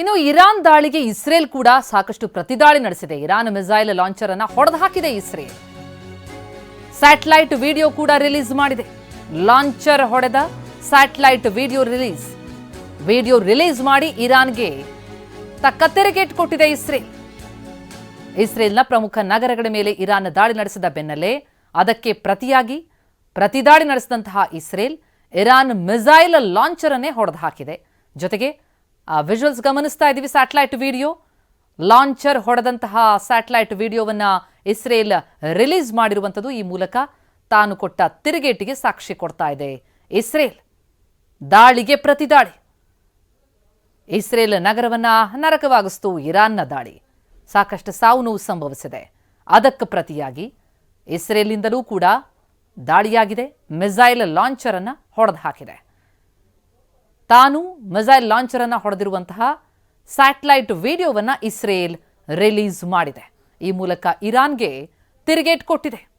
ಇನ್ನು ಇರಾನ್ ದಾಳಿಗೆ ಇಸ್ರೇಲ್ ಕೂಡ ಸಾಕಷ್ಟು ಪ್ರತಿದಾಳಿ ನಡೆಸಿದೆ. ಇರಾನ್ ಮಿಸೈಲ್ ಲಾಂಚರ್ ಅನ್ನ ಹೊಡೆದು ಹಾಕಿದೆ ಇಸ್ರೇಲ್. ಸ್ಯಾಟಲೈಟ್ ವಿಡಿಯೋ ಕೂಡ ರಿಲೀಸ್ ಮಾಡಿದೆ. ಲಾಂಚರ್ ಹೊಡೆದ satellite video release. Video release ಮಾಡಿ ಇರಾನ್ಗೆ ತಕ್ಕ ತೆರಿಗೆ ಕೊಟ್ಟಿದೆ ಇಸ್ರೇಲ್. ಇಸ್ರೇಲ್ನ ಪ್ರಮುಖ ನಗರಗಳ ಮೇಲೆ ಇರಾನ್ ದಾಳಿ ನಡೆಸಿದ ಬೆನ್ನಲ್ಲೇ ಅದಕ್ಕೆ ಪ್ರತಿಯಾಗಿ ಪ್ರತಿದಾಳಿ ನಡೆಸಿದಂತಹ ಇಸ್ರೇಲ್ ಇರಾನ್ ಮಿಸೈಲ್ ಲಾಂಚರ್ ಅನ್ನೇ ಹೊಡೆದು ಹಾಕಿದೆ. ಜೊತೆಗೆ ಆ ವಿಜುವಲ್ಸ್ ಗಮನಿಸ್ತಾ ಇದ್ದೀವಿ ಸ್ಯಾಟಲೈಟ್ ವಿಡಿಯೋ ಲಾಂಚರ್ ಹೊಡೆದಂತಹ ಸ್ಯಾಟಲೈಟ್ ವಿಡಿಯೋವನ್ನ ಇಸ್ರೇಲ್ ರಿಲೀಸ್ ಮಾಡಿರುವಂಥದ್ದು ಈ ಮೂಲಕ ತಾನು ಕೊಟ್ಟ ತಿರುಗೇಟಿಗೆ ಸಾಕ್ಷಿ ಕೊಡ್ತಾ ಇದೆ. ಇಸ್ರೇಲ್ ದಾಳಿಗೆ ಪ್ರತಿದಾಳಿ ಇಸ್ರೇಲ್ ನಗರವನ್ನ ನರಕವಾಗಿಸ್ತು ಇರಾನ್ನ ದಾಳಿ. ಸಾಕಷ್ಟು ಸಾವು ನೋವು ಸಂಭವಿಸಿದೆ. ಅದಕ್ಕೆ ಪ್ರತಿಯಾಗಿ ಇಸ್ರೇಲಿಂದಲೂ ಕೂಡ ದಾಳಿಯಾಗಿದೆ. ಮಿಸೈಲ್ ಲಾಂಚರ್ ಅನ್ನ ಹೊಡೆದು ಹಾಕಿದೆ. ತಾನು ಮಿಸೈಲ್ ಲಾಂಚರ್ ಅನ್ನ ಹೊಡೆದಿರುವಂತಹ ಸ್ಯಾಟಲೈಟ್ ವಿಡಿಯೋವನ್ನ ಇಸ್ರೇಲ್ ರಿಲೀಸ್ ಮಾಡಿದೆ. ಈ ಮೂಲಕ ಇರಾನ್ಗೆ ತಿರುಗೇಟ್ ಕೊಟ್ಟಿದೆ.